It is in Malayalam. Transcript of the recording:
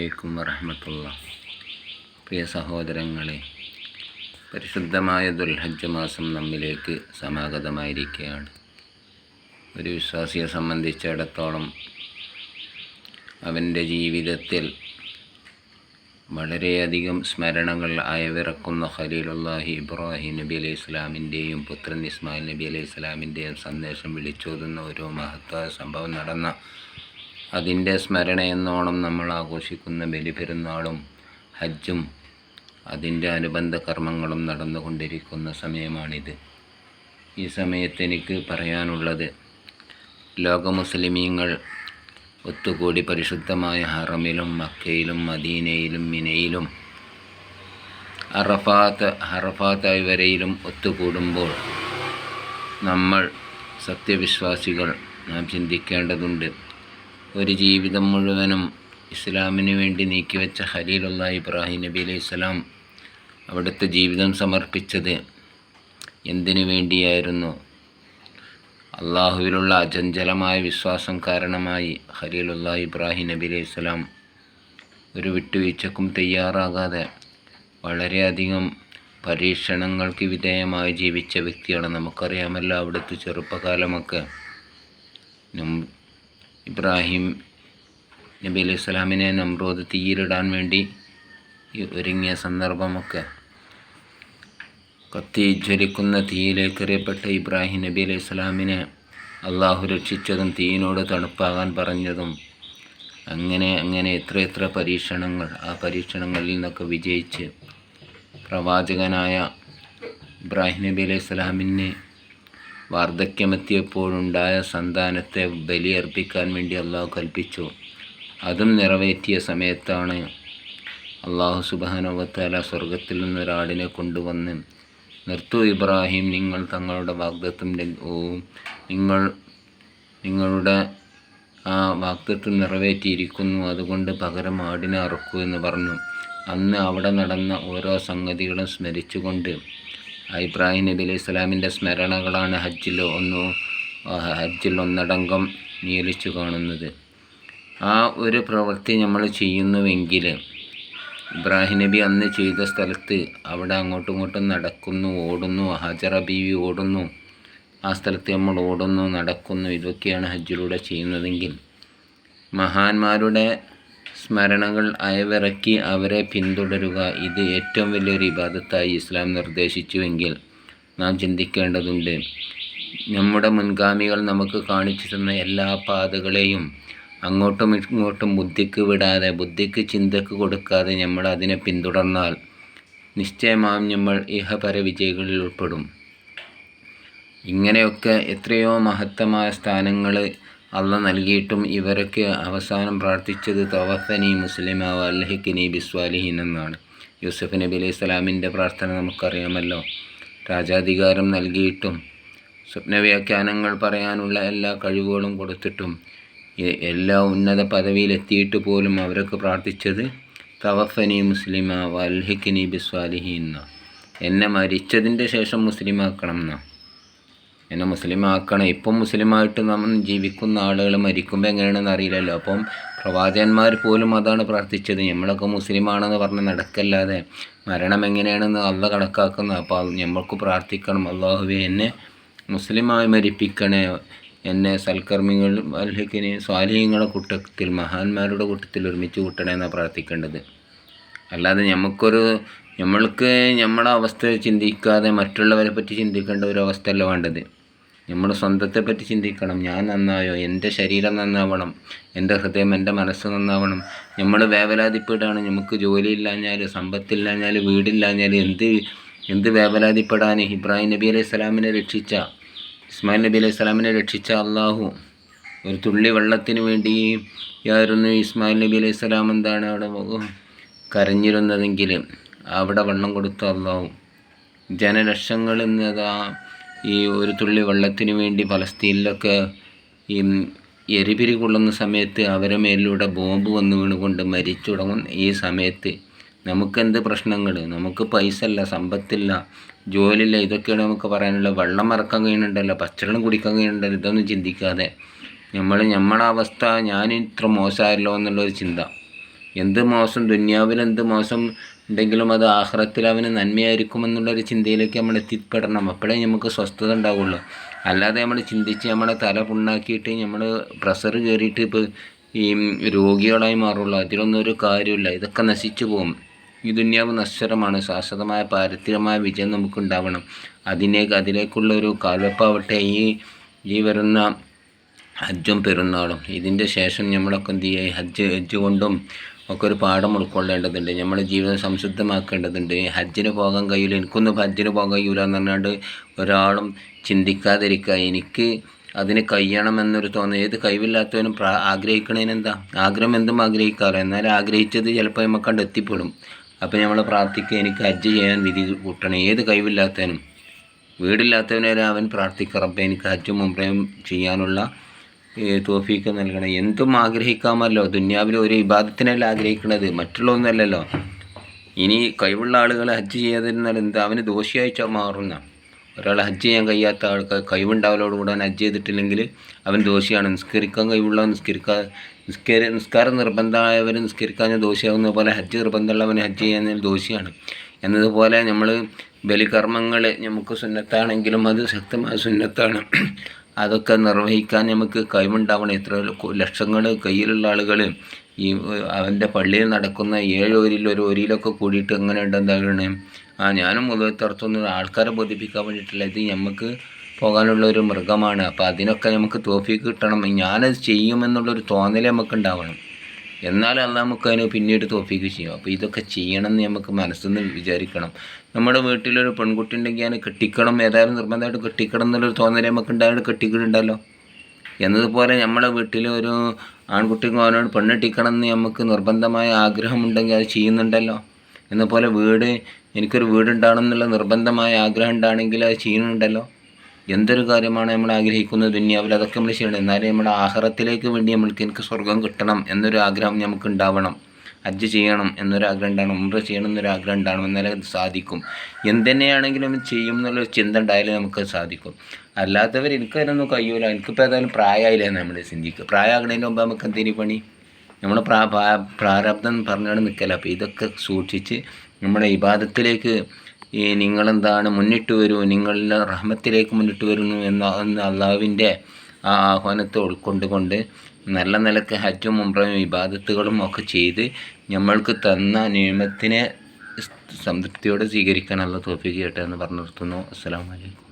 അലൈക്കും വറഹമത്തുള്ള. പ്രിയ സഹോദരങ്ങളെ പരിശുദ്ധമായ ദുൽഹജ്ജ് മാസം നമ്മിലേക്ക് സമാഗതമായിരിക്കുകയാണ്. ഒരു വിശ്വാസിയെ സംബന്ധിച്ചിടത്തോളം അവന്റെ ജീവിതത്തിൽ വളരെയധികം സ്മരണകൾ അയവിറക്കുന്ന ഖലീലുല്ലാഹി ഇബ്രാഹിം നബി അലൈഹി ഇസ്ലാമിന്റെയും പുത്രൻ ഇസ്മായിൽ നബി അലൈഹി ഇസ്ലാമിന്റെയും സന്ദേശം വിളിച്ചോതുന്ന ഒരു മഹത്തായ സംഭവം നടന്ന അതിന്റെ സ്മരണയെന്നോണം നമ്മൾ ആഘോഷിക്കുന്ന ബലിപെരുന്നാളും ഹജ്ജും അതിന്റെ അനുബന്ധ കർമ്മങ്ങളും നടന്നുകൊണ്ടിരിക്കുന്ന സമയമാണിത്. ഈ സമയത്ത് എനിക്ക് പറയാനുള്ളത് ലോക മുസ്ലിമീങ്ങൾ ഒത്തുകൂടി പരിശുദ്ധമായ ഹറമിലും മക്കയിലും മദീനയിലും മിനയിലും അറഫാത്ത് ഹറഫാത്ത് വരയിലും ഒത്തുകൂടുമ്പോൾ നമ്മൾ സത്യവിശ്വാസികൾ നാം ചിന്തിക്കേണ്ടതുണ്ട്. ഒരു ജീവിതം മുഴുവനും ഇസ്ലാമിന് വേണ്ടി നീക്കിവെച്ച ഖലീലുള്ള ഇബ്രാഹിം നബി അലൈഹി സ്വലാം അവിടുത്തെ ജീവിതം സമർപ്പിച്ചത് എന്തിനു വേണ്ടിയായിരുന്നു? അള്ളാഹുവിലുള്ള അചഞ്ചലമായ വിശ്വാസം കാരണമായി ഖലീലുള്ള ഇബ്രാഹിം നബി അലൈഹി സ്വലാം ഒരു വിട്ടുവീഴ്ചക്കും തയ്യാറാകാതെ വളരെയധികം പരീക്ഷണങ്ങൾക്ക് വിധേയമായി ജീവിച്ച വ്യക്തിയാണ്. നമുക്കറിയാമല്ലോ അവിടുത്തെ ചെറുപ്പകാലമൊക്കെ. ഇബ്രാഹിം നബി അലൈഹി സ്വലാമിനെ നമ്രോദ് തീയിലിടാൻ വേണ്ടി ഒരുങ്ങിയ സന്ദർഭമൊക്കെ കത്തി ജ്വലിക്കുന്ന തീയിലേക്ക് എറിയപ്പെട്ട ഇബ്രാഹിം നബി അലൈഹി സ്വലാമിനെ അള്ളാഹു രക്ഷിച്ചതും തീയിനോട് തണുപ്പാകാൻ പറഞ്ഞതും അങ്ങനെ അങ്ങനെ എത്ര എത്ര പരീക്ഷണങ്ങൾ ആ പരീക്ഷണങ്ങളിൽ നിന്നൊക്കെ വിജയിച്ച് പ്രവാചകനായ ഇബ്രാഹിം നബി അലൈഹി സ്വലാമിന് വാർദ്ധക്യമെത്തിയപ്പോഴുണ്ടായ സന്താനത്തെ ബലിയർപ്പിക്കാൻ വേണ്ടി അള്ളാഹു കൽപ്പിച്ചു. അതും നിറവേറ്റിയ സമയത്താണ് അള്ളാഹു സുബാനോവത്താല സ്വർഗത്തിൽ നിന്നൊരാടിനെ കൊണ്ടുവന്ന് നിർത്തു ഇബ്രാഹിം നിങ്ങൾ തങ്ങളുടെ വാഗ്ദത്വം നിങ്ങൾ നിങ്ങളുടെ ആ വാക്തത്വം നിറവേറ്റിയിരിക്കുന്നു അതുകൊണ്ട് പകരം ആടിനെ അറുക്കൂ എന്ന് പറഞ്ഞു. അന്ന് അവിടെ നടന്ന ഓരോ സംഗതികളും സ്മരിച്ചുകൊണ്ട് ഇബ്രാഹിം നബി അലൈഹി സ്വലാമിന്റെ സ്മരണകളാണ് ഹജ്ജിൽ ഒന്ന് ഹജ്ജിൽ ഒന്നടങ്കം നിയലിച്ചു കാണുന്നത്. ആ ഒരു പ്രവൃത്തി നമ്മൾ ചെയ്യുന്നുവെങ്കിൽ ഇബ്രാഹിം നബി അന്ന് ചെയ്ത സ്ഥലത്ത് അവിടെ അങ്ങോട്ടും ഇങ്ങോട്ടും നടക്കുന്നു ഓടുന്നു ഹജറ ബീവി ഓടുന്നു ആ സ്ഥലത്ത് നമ്മൾ ഓടുന്നു നടക്കുന്നു. ഇതൊക്കെയാണ് ഹജ്ജിലൂടെ ചെയ്യുന്നതെങ്കിൽ മഹാന്മാരുടെ സ്മരണകൾ അയവിറക്കി അവരെ പിന്തുടരുക. ഇത് ഏറ്റവും വലിയൊരു ഇബാദത്തായി ഇസ്ലാം നിർദ്ദേശിച്ചുവെങ്കിൽ നാം ചിന്തിക്കേണ്ടതുണ്ട്. നമ്മുടെ മുൻഗാമികൾ നമുക്ക് കാണിച്ചു തന്ന എല്ലാ പാതകളെയും അങ്ങോട്ടും ഇങ്ങോട്ടും ബുദ്ധിക്ക് വിടാതെ ബുദ്ധിക്ക് ചിന്തക്ക് കൊടുക്കാതെ നമ്മൾ അതിനെ പിന്തുടർന്നാൽ നിശ്ചയമായും നമ്മൾ ഇഹപര വിജയികളിൽ ഉൾപ്പെടും. ഇങ്ങനെയൊക്കെ എത്രയോ മഹത്തമായ സ്ഥാനങ്ങൾ അള്ള നൽകിയിട്ടും ഇവരൊക്കെ അവസാനം പ്രാർത്ഥിച്ചത് തവഫനി മുസ്ലിമ അല്ലഹിക്കിനി ബിസ്വാലിഹീൻ എന്നാണ്. യൂസഫ് നബി അലൈഹി സ്വലാമിന്റെ പ്രാർത്ഥന നമുക്കറിയാമല്ലോ. രാജാധികാരം നൽകിയിട്ടും സ്വപ്നവ്യാഖ്യാനങ്ങൾ പറയാനുള്ള എല്ലാ കഴിവുകളും കൊടുത്തിട്ടും എല്ലാ ഉന്നത പദവിയിലെത്തിയിട്ട് പോലും അവരൊക്കെ പ്രാർത്ഥിച്ചത് തവഫനി മുസ്ലിമ വൽഹിക്കിനി ബിസ്വാലിഹീൻ എന്നാണ് എന്നെ മരിച്ചതിന്റെ ശേഷം മുസ്ലിമാക്കണം എന്നാ എന്നെ മുസ്ലിം ആക്കണം ഇപ്പം മുസ്ലിമായിട്ട് നമ്മൾ ജീവിക്കുന്ന ആളുകൾ മരിക്കുമ്പോൾ എങ്ങനെയാണെന്ന് അറിയില്ലല്ലോ. അപ്പം പ്രവാചകന്മാർ പോലും അതാണ് പ്രാർത്ഥിച്ചത്. നമ്മളൊക്കെ മുസ്ലിമാണെന്ന് പറഞ്ഞ് നടക്കല്ലാതെ മരണം എങ്ങനെയാണെന്ന് അള്ള കണക്കാക്കുന്നത് അപ്പോൾ നമ്മൾക്ക് പ്രാർത്ഥിക്കണം. അള്ളാഹുവെ എന്നെ മുസ്ലിമായി മരിപ്പിക്കണേ. എന്നെ സൽക്കർമ്മികൾ അല്ലെങ്കിന് സ്വാലിഹ്യങ്ങളുടെ കൂട്ടത്തിൽ മഹാന്മാരുടെ കൂട്ടത്തിൽ ഒരുമിച്ച് കൂട്ടണേ എന്നാണ് പ്രാർത്ഥിക്കേണ്ടത്. അല്ലാതെ നമുക്കൊരു നമ്മൾക്ക് നമ്മുടെ അവസ്ഥ ചിന്തിക്കാതെ മറ്റുള്ളവരെ പറ്റി ചിന്തിക്കേണ്ട ഒരു അവസ്ഥയല്ല വേണ്ടത്. നമ്മൾ സ്വന്തത്തെ പറ്റി ചിന്തിക്കണം. ഞാൻ നന്നായോ? എന്റെ ശരീരം നന്നാവണം. എന്റെ ഹൃദയം എന്റെ മനസ്സ് നന്നാവണം. നമ്മൾ വേവലാതിപ്പെടാണ്. നമുക്ക് ജോലിയില്ലാഞ്ഞാൽ സമ്പത്തില്ലാഞ്ഞാൽ വീടില്ലാഞ്ഞാൽ എന്ത് എന്ത് വേവലാതിപ്പെടാൻ ഇബ്രാഹിം നബി അലൈഹി സ്വലാമിനെ രക്ഷിച്ച ഇസ്മായിൽ നബി അലൈഹി സ്വലാമിനെ രക്ഷിച്ച അള്ളാഹു ഒരു തുള്ളി വെള്ളത്തിന് വേണ്ടി ആയിരുന്നു ഇസ്മായിൽ നബി അലൈഹി സ്വലാം എന്താണ് അവിടെ കരഞ്ഞിരുന്നതെങ്കിൽ അവിടെ വെള്ളം കൊടുത്ത അള്ളാഹു ജനലക്ഷങ്ങൾ എന്നതാ ഈ ഒരു തുള്ളി വെള്ളത്തിന് വേണ്ടി ഫലസ്തീനിലൊക്കെ ഈ എരിപിരി കൊള്ളുന്ന സമയത്ത് അവരെ മേലിലൂടെ ബോംബ് വന്ന് വീണുകൊണ്ട് മരിച്ചു തുടങ്ങും ഈ സമയത്ത് നമുക്കെന്ത് പ്രശ്നങ്ങൾ? നമുക്ക് പൈസ ഇല്ല സമ്പത്തില്ല ജോലിയില്ല. ഇതൊക്കെയാണ് നമുക്ക് പറയാനുള്ളത്. വെള്ളം മറക്കാൻ കഴിയുന്നുണ്ടല്ലോ പച്ചവെള്ളം കുടിക്കാൻ കഴിയുന്നുണ്ടല്ലോ. ഇതൊന്നും ചിന്തിക്കാതെ നമ്മൾ നമ്മളെ അവസ്ഥ ഞാൻ ഇത്ര മോശമായല്ലോ എന്നുള്ളൊരു ചിന്ത. എന്ത് മോശം? ദുന്യാവിൽ എന്ത് മോശം? ഉണ്ടെങ്കിലും അത് ആഹ്റത്തിൽ അവന് നന്മയായിരിക്കുമെന്നുള്ളൊരു ചിന്തയിലേക്ക് നമ്മൾ എത്തിപ്പെടണം. അപ്പോഴേ നമുക്ക് സ്വസ്ഥത ഉണ്ടാവുള്ളൂ. അല്ലാതെ നമ്മൾ ചിന്തിച്ച് നമ്മളെ തല പുണ്ണാക്കിയിട്ട് നമ്മൾ പ്രഷർ കയറിയിട്ട് ഇപ്പോൾ ഈ രോഗികളായി മാറുള്ളൂ. അതിലൊന്നും ഒരു കാര്യമില്ല ഇതൊക്കെ നശിച്ചു പോകും. ഈ ദുന്യാവ് നശ്വരമാണ്. ശാശ്വതമായ പാരത്രികമായ വിജയം നമുക്കുണ്ടാവണം അതിനെ അതിലേക്കുള്ള ഒരു കാൽവെപ്പാവട്ടെ ഈ ഈ വരുന്ന ഹജ്ജും പെരുന്നാളും. ഇതിന്റെ ശേഷം നമ്മളൊക്കെ എന്ത് ചെയ്യുക? ഹജ്ജ് ഹജ്ജ് കൊണ്ടും ഒക്കെ ഒരു പാഠം ഉൾക്കൊള്ളേണ്ടതുണ്ട് നമ്മുടെ ജീവിതം സംശുദ്ധമാക്കേണ്ടതുണ്ട്. ഹജ്ജിന് പോകാൻ കഴിയില്ല എനിക്കൊന്നും ഹജ്ജിന് പോകാൻ കഴിയില്ല എന്ന് പറഞ്ഞാണ്ട് ഒരാളും ചിന്തിക്കാതിരിക്കുക. എനിക്ക് അതിന് കഴിയണമെന്നൊരു തോന്നൽ ഏത് കഴിവില്ലാത്തവനും പ്രാ ആഗ്രഹിക്കണതിനെന്താ ആഗ്രഹം എന്തും ആഗ്രഹിക്കാറ്. എന്നാൽ ആഗ്രഹിച്ചത് ചിലപ്പോൾ നമുക്ക് കണ്ട് എത്തിപ്പെടും. അപ്പോൾ നമ്മൾ പ്രാർത്ഥിക്കുക എനിക്ക് ഹജ്ജ് ചെയ്യാൻ വിധി കൂട്ടണം. ഏത് കഴിവില്ലാത്തവനും വീടില്ലാത്തവനെ അവൻ പ്രാർത്ഥിക്കുക എനിക്ക് ഹജ്ജും മുമ്പേയും ചെയ്യാനുള്ള തോഫീക്ക് നൽകണം. എന്തും ആഗ്രഹിക്കാമല്ലോ. ദുന്യാവിൽ ഒരു വിവാദത്തിനല്ല ആഗ്രഹിക്കുന്നത് മറ്റുള്ള ഒന്നല്ലല്ലോ ഇനി കഴിവുള്ള ആളുകൾ ഹജ്ജ് ചെയ്യാതിരുന്നാൽ എന്ത്? അവന് ദോഷിയായി മാറുന്ന. ഒരാൾ ഹജ്ജ് ചെയ്യാൻ കഴിയാത്ത ആൾക്ക് കഴിവുണ്ടാവലോടുകൂടെ അവൻ ഹജ്ജ് ചെയ്തിട്ടില്ലെങ്കിൽ അവൻ ദോഷിയാണ്. നിസ്കരിക്കാൻ കഴിവുള്ള നിസ്കരിക്കാൻ നിസ്കരി നിസ്കാരം നിർബന്ധമായവർ നിസ്കരിക്കാൻ ദോഷിയാവുന്ന പോലെ ഹജ്ജ് നിർബന്ധമുള്ളവൻ ഹജ്ജ് ചെയ്യാൻ ദോഷിയാണ്. എന്നതുപോലെ നമ്മൾ ബലികർമ്മങ്ങൾ നമുക്ക് സുന്നത്താണെങ്കിലും അത് ശക്തമായ സുന്നത്താണ്. അതൊക്കെ നിർവഹിക്കാൻ നമുക്ക് കഴിവുണ്ടാവണം. എത്ര ലക്ഷങ്ങൾ കയ്യിലുള്ള ആളുകൾ ഈ അവന്റെ പള്ളിയിൽ നടക്കുന്ന ഏഴ് ഒരു ഒരിയിലൊക്കെ കൂടിയിട്ട് എങ്ങനെ ഉണ്ടെന്താണ് ആ ഞാനും മുതലത്തറത്തൊന്നും ആൾക്കാരെ ബോധിപ്പിക്കാൻ വേണ്ടിയിട്ടില്ല. ഇത് നമുക്ക് പോകാനുള്ള ഒരു മൃഗമാണ്. അപ്പോൾ അതിനൊക്കെ നമുക്ക് തോഫി കിട്ടണം. ഞാനത് ചെയ്യുമെന്നുള്ളൊരു തോന്നൽ നമുക്ക് ഉണ്ടാവണം എന്നാലും അത് നമുക്ക് അതിന് പിന്നീട് തോഫിക്ക് ചെയ്യും. അപ്പോൾ ഇതൊക്കെ ചെയ്യണം എന്ന് നമുക്ക് മനസ്സിൽ നിന്ന് വിചാരിക്കണം. നമ്മുടെ വീട്ടിലൊരു പെൺകുട്ടി ഉണ്ടെങ്കിൽ ഞാൻ കെട്ടിക്കണം ഏതായാലും നിർബന്ധമായിട്ട് കെട്ടിക്കണം എന്നുള്ളൊരു തോന്നൽ നമുക്ക് ഉണ്ടായാലും കെട്ടിക്കിടുണ്ടല്ലോ. എന്നതുപോലെ നമ്മുടെ വീട്ടിൽ ഒരു ആൺകുട്ടിക്ക് അവനോട് പെണ്ണെട്ടിക്കണം എന്ന് നമുക്ക് നിർബന്ധമായ ആഗ്രഹമുണ്ടെങ്കിൽ അത് ചെയ്യുന്നുണ്ടല്ലോ. എന്നപോലെ വീട് എനിക്കൊരു വീടുണ്ടാകണം എന്നുള്ള നിർബന്ധമായ ആഗ്രഹം ഉണ്ടാണെങ്കിൽ അത് ചെയ്യുന്നുണ്ടല്ലോ. എന്തൊരു കാര്യമാണ് നമ്മൾ ആഗ്രഹിക്കുന്നത്? ദുന്യാവിൽ അതൊക്കെ നമ്മൾ ചെയ്യണം. എന്നാലും നമ്മുടെ ആഹാരത്തിലേക്ക് വേണ്ടി നമ്മൾക്ക് എനിക്ക് സ്വർഗം കിട്ടണം എന്നൊരു ആഗ്രഹം നമുക്ക് ഉണ്ടാവണം. ഹജ്ജ് ചെയ്യണം എന്നൊരു ആഗ്രഹം ഉണ്ടാവണം. ഉമ്ര ചെയ്യണം എന്നൊരു ആഗ്രഹം ഉണ്ടാവണം എന്നാലേ അത് സാധിക്കും. എന്തുതന്നെയാണെങ്കിലും ചെയ്യും എന്നുള്ളൊരു ചിന്ത ഉണ്ടായാലേ നമുക്ക് സാധിക്കും. അല്ലാത്തവർ എനിക്ക് അതിനൊന്നും കഴിയൂല എനിക്കിപ്പോൾ ഏതായാലും പ്രായമായില്ലേ നമ്മൾ ചിന്തിക്കുക. പ്രായമാകുന്നതിന് മുമ്പ് നമുക്ക് എന്തേലും പണി? നമ്മൾ പ്രാ പ്രാരബ്ധം പറഞ്ഞാണ് നിൽക്കല അപ്പോൾ ഇതൊക്കെ സൂക്ഷിച്ച് നമ്മുടെ ഇബാദത്തിലേക്ക് ഈ നിങ്ങളെന്താണ് മുന്നിട്ട് വരൂ നിങ്ങളുടെ റഹ്മത്തിലേക്ക് മുന്നിട്ട് വരുന്നു എന്ന അള്ളാഹുവിന്റെ ആ ആഹ്വാനത്തെ ഉൾക്കൊണ്ടുകൊണ്ട് നല്ല നിലയ്ക്ക് ഹജ്ജും ഉംറയും വിവാദത്തുകളും ഒക്കെ ചെയ്ത് നമ്മൾക്ക് തന്ന നിയമത്തിനെ സംതൃപ്തിയോടെ സ്വീകരിക്കാനുള്ള തോഫിക്ക് കേട്ടെ എന്ന് പറഞ്ഞു നിർത്തുന്നു അസ്സാം വലൈക്കും